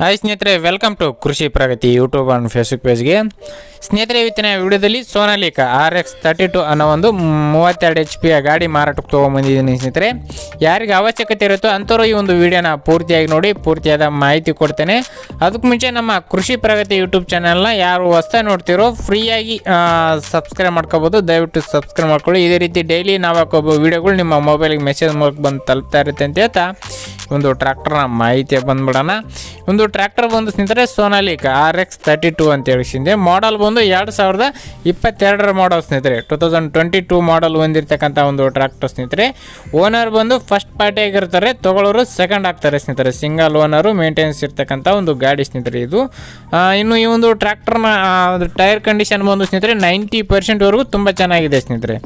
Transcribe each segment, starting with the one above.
Hi ಸ್ನೇಹಿತರೆ welcome to Krishi Pragati YouTube and Facebook ಪೇಜ್ಗೆ ಸ್ನೇಹಿತರೆ, ಇವತ್ತಿನ ವಿಡಿಯೋದಲ್ಲಿ Sonalika R X thirty two ಅನ್ನೋ ಒಂದು ಮೂವತ್ತೆರಡು ಎಚ್ ಪಿಯ ಗಾಡಿ ಮಾರಾಟಕ್ಕೆ ತೊಗೊಂಬಂದಿದ್ದೀನಿ ಸ್ನೇಹಿತರೆ. ಯಾರಿಗೆ ಅವಶ್ಯಕತೆ ಇರುತ್ತೋ ಅಂಥವ್ರು ಈ ಒಂದು ವಿಡಿಯೋನ ಪೂರ್ತಿಯಾಗಿ ನೋಡಿ, ಪೂರ್ತಿಯಾದ ಮಾಹಿತಿ ಕೊಡ್ತೇನೆ. ಅದಕ್ಕೆ ಮುಂಚೆ ನಮ್ಮ ಕೃಷಿ ಪ್ರಗತಿ ಯೂಟ್ಯೂಬ್ ಚಾನಲ್ನ ಯಾರು ಹೊಸ ನೋಡ್ತಿರೋ ಫ್ರೀಯಾಗಿ ಸಬ್ಸ್ಕ್ರೈಬ್ ಮಾಡ್ಕೋಬೋದು. ದಯವಿಟ್ಟು ಸಬ್ಸ್ಕ್ರೈಬ್ ಮಾಡ್ಕೊಳ್ಳಿ. ಇದೇ ರೀತಿ ಡೈಲಿ ನಾವು ಹಾಕೋಬೋದು ವಿಡಿಯೋಗಳು ನಿಮ್ಮ ಮೊಬೈಲಿಗೆ ಮೆಸೇಜ್ ಮೂಲಕ ಬಂದು ತಲುಪ್ತಾ ಇರುತ್ತೆ ಅಂತ ಹೇಳ್ತಾ ಒಂದು ಟ್ರ್ಯಾಕ್ಟರ್ನ ಮಾಹಿತಿ ಬಂದ್ಬಿಡೋಣ. ಒಂದು ಟ್ರ್ಯಾಕ್ಟರ್ ಬಂದು ಸ್ನೇಹಿತರೆ Sonalika R X thirty two ಅಂತ ಹೇಳಿಸಿದೆ ಮಾಡಲ್ ಬಂದು ಎರಡು ಸಾವಿರದ ಇಪ್ಪತ್ತೆರಡರ ಮಾಡಲ್ ಸ್ನೇಹಿತರೆ. Two thousand twenty two model ಹೊಂದಿರತಕ್ಕಂಥ ಒಂದು ಟ್ರ್ಯಾಕ್ಟರ್ ಸ್ನೇಹಿತರೆ. ಓನರ್ ಬಂದು ಫಸ್ಟ್ ಪಾರ್ಟಿ ಆಗಿರ್ತಾರೆ. ತಗೊಳ್ಳೋರು ಸೆಕೆಂಡ್ ಆಗ್ತಾರೆ ಸ್ನೇಹಿತರೆ. ಸಿಂಗಲ್ ಓನರು ಮೇಂಟೆನೆನ್ಸ್ ಇರ್ತಕ್ಕಂಥ ಒಂದು ಗಾಡಿ ಸ್ನೇಹಿತರೆ ಇದು. ಇನ್ನು ಈ ಒಂದು ಟ್ರ್ಯಾಕ್ಟರ್ನ ಟೈರ್ ಕಂಡೀಷನ್ ಬಂದು ಸ್ನೇಹಿತರೆ ನೈಂಟಿ ಪರ್ಸೆಂಟ್ವರೆಗೂ ತುಂಬ ಚೆನ್ನಾಗಿದೆ ಸ್ನೇಹಿತರೆ.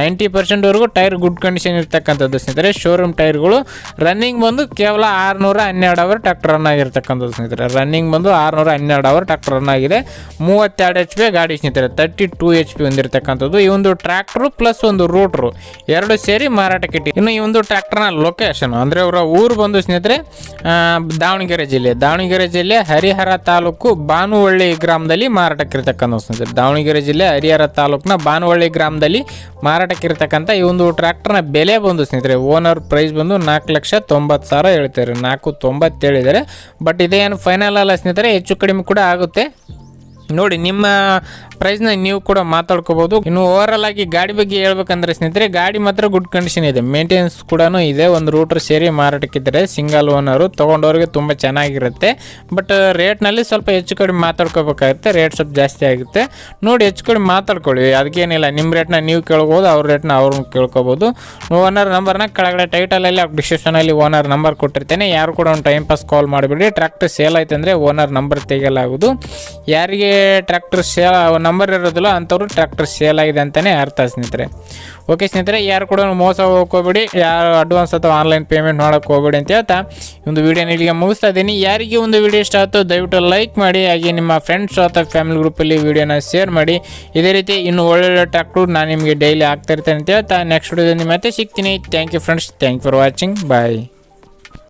ನೈಂಟಿ ಪರ್ಸೆಂಟ್ವರೆಗೂ ಟೈರ್ ಗುಡ್ ಕಂಡೀಷನ್ ಇರ್ತಕ್ಕಂಥದ್ದು ಸ್ನೇಹಿತರೆ. ಶೋರೂಮ್ ಟೈರ್ಗಳು ರನ್ನಿಂಗ್ ಬಂದು ಕೇವಲ ಆರುನೂರ ಹನ್ನೆರಡು ಅವರ್ ಟ್ರ್ಯಾಕ್ಟರ್ ರನ್ ಆಗಿರ್ತಕ್ಕಂಥದ್ದು ಸ್ನೇಹಿತರೆ. ರನ್ನಿಂಗ್ ಬಂದು ಆರುನೂರ ಹನ್ನೆರಡು ಅವರ್ ಟ್ರ್ಯಾಕ್ಟರ್ ರನ್ ಆಗಿದೆ. ಮೂವತ್ತೆರಡು ಎಚ್ ಪಿ ಗಾಡಿ ಸ್ನೇಹಿತರೆ ತರ್ಟಿ ಟೂ ಎಚ್ ಪಿ ಹೊಂದಿರತಕ್ಕಂಥದ್ದು. ಈ ಒಂದು ಟ್ರ್ಯಾಕ್ಟ್ರು ಪ್ಲಸ್ ಒಂದು ರೂಟ್ರು ಎರಡು ಸೇರಿ ಮಾರಾಟಕ್ಕೆ ಇಟ್ಟು ಇನ್ನು ಈ ಒಂದು ಟ್ರ್ಯಾಕ್ಟರ್ನ ಲೊಕೇಶನ್ ಅಂದರೆ ಅವರ ಊರು ಬಂದು ಸ್ನೇಹಿತರೆ ದಾವಣಗೆರೆ ಜಿಲ್ಲೆ. ದಾವಣಗೆರೆ ಜಿಲ್ಲೆ ಹರಿಹರ ತಾಲೂಕು ಬಾನುವಳ್ಳಿ ಗ್ರಾಮದಲ್ಲಿ ಮಾರಾಟಕ್ಕಿರ್ತಕ್ಕಂಥ ಸ್ನೇಹಿತರೆ. ದಾವಣಗೆರೆ ಜಿಲ್ಲೆ ಹರಿಹರ ತಾಲೂಕಿನ ಬಾನುವಳ್ಳಿ ಗ್ರಾಮದಲ್ಲಿ ಮಾರಾಟಕ್ಕಿರ್ತಕ್ಕಂಥ ಈ ಒಂದು ಟ್ರ್ಯಾಕ್ಟರ್ನ ಬೆಲೆ ಬಂದು ಸ್ನೇಹಿತರೆ ಓನರ್ ಪ್ರೈಸ್ ಬಂದು ನಾಲ್ಕು ಲಕ್ಷ ತೊಂಬತ್ತು ಸಾವಿರ ಹೇಳ್ತಾರೆ. ನಾಲ್ಕು ತೊಂಬತ್ತು ಹೇಳಿದ್ದಾರೆ. ಬಟ್ ಇದೇನು ಫೈನಲ್ ಅಲ್ಲ ಸ್ನೇಹಿತರೆ ಹೆಚ್ಚು ಕಡಿಮೆ ಕೂಡ ಆಗುತ್ತೆ. ನೋಡಿ, ನಿಮ್ಮ ಪ್ರೈಸ್ನ ನೀವು ಕೂಡ ಮಾತಾಡ್ಕೋಬಹುದು ಇನ್ನು ಓವರಾಲ್ ಆಗಿ ಗಾಡಿ ಬಗ್ಗೆ ಹೇಳ್ಬೇಕಂದ್ರೆ ಸ್ನೇಹಿತರೆ, ಗಾಡಿ ಮಾತ್ರ ಗುಡ್ ಕಂಡೀಷನ್ ಇದೆ. ಮೇಂಟೆನೆನ್ಸ್ ಕೂಡ ಇದೆ. ಒಂದು ರೂಟರ್ ಸೇರಿ ಮಾರಾಟಕ್ಕಿದ್ರೆ ಸಿಂಗಲ್ ಓನರು ತೊಗೊಂಡವ್ರಿಗೆ ತುಂಬ ಚೆನ್ನಾಗಿರುತ್ತೆ. ಬಟ್ ರೇಟ್ನಲ್ಲಿ ಸ್ವಲ್ಪ ಹೆಚ್ಚು ಕಡಿಮೆ ಮಾತಾಡ್ಕೋಬೇಕಾಗುತ್ತೆ. ರೇಟ್ ಸ್ವಲ್ಪ ಜಾಸ್ತಿ ಆಗುತ್ತೆ. ನೋಡಿ, ಹೆಚ್ಚು ಕಡಿಮೆ ಮಾತಾಡ್ಕೊಳ್ಳಿ. ಅದಕ್ಕೇನಿಲ್ಲ ನಿಮ್ಮ ರೇಟ್ನ ನೀವು ಕೇಳ್ಬೋದು, ಅವ್ರ ರೇಟ್ನ ಅವ್ರನ್ನ ಕೇಳ್ಕೊಬೋದು. ಓನರ್ ನಂಬರ್ನ ಕೆಳಗಡೆ ಟೈಟಲಲ್ಲಿ ಡಿಸ್ಕ್ರಿಪ್ಷನಲ್ಲಿ ಓನರ್ ನಂಬರ್ ಕೊಟ್ಟಿರ್ತೇನೆ. ಯಾರು ಕೂಡ ಒಂದು ಟೈಮ್ ಪಾಸ್ ಕಾಲ್ ಮಾಡಿಬಿಡಿ. ಟ್ರ್ಯಾಕ್ಟರ್ ಸೇಲ್ ಆಯ್ತು ಅಂದರೆ ಓನರ್ ನಂಬರ್ ತೆಗೆಯಲಾಗುವುದು. ಯಾರಿಗೆ ಟ್ರ್ಯಾಕ್ಟರ್ ಸೇಲ್ ನಂಬರ್ ಇರೋದಿಲ್ಲ ಅಂಥವ್ರು ಟ್ರ್ಯಾಕ್ಟರ್ ಸೇಲ್ ಆಗಿದೆ ಅಂತಲೇ ಅರ್ಥ ಸ್ನೇಹಿತರೆ. ಓಕೆ ಸ್ನೇಹಿತರೆ, ಯಾರು ಕೂಡ ಮೋಸ ಹೋಗ್ಕೋಬೇಡಿ, ಯಾರು ಅಡ್ವಾನ್ಸ್ ಅಥವಾ ಆನ್ಲೈನ್ ಪೇಮೆಂಟ್ ಮಾಡೋಕೆ ಹೋಗ್ಬೇಡಿ ಅಂತ ಹೇಳ್ತಾ ಒಂದು ವಿಡಿಯೋನ ಇಲ್ಲಿಗೆ ಮುಗಿಸ್ತಾ ಇದ್ದೀನಿ. ಯಾರಿಗೆ ಒಂದು ವಿಡಿಯೋ ಇಷ್ಟ ಆಯ್ತು ದಯವಿಟ್ಟು ಲೈಕ್ ಮಾಡಿ, ಹಾಗೆ ನಿಮ್ಮ ಫ್ರೆಂಡ್ಸ್ ಅಥವಾ ಫ್ಯಾಮಿಲಿ ಗ್ರೂಪಲ್ಲಿ ವೀಡಿಯೋನ ಶೇರ್ ಮಾಡಿ. ಇದೇ ರೀತಿ ಇನ್ನು ಒಳ್ಳೊಳ್ಳೆ ಟ್ರ್ಯಾಕ್ಟ್ರು ನಾನು ನಿಮಗೆ ಡೈಲಿ ಆಗ್ತಾ ಇರ್ತೇನೆ ಅಂತ ಹೇಳ್ತಾ ನೆಕ್ಸ್ಟ್ ವೀಡಿಯೋದಲ್ಲಿ ಮತ್ತೆ ಸಿಗ್ತೀನಿ. Thank you friends thank for watching bye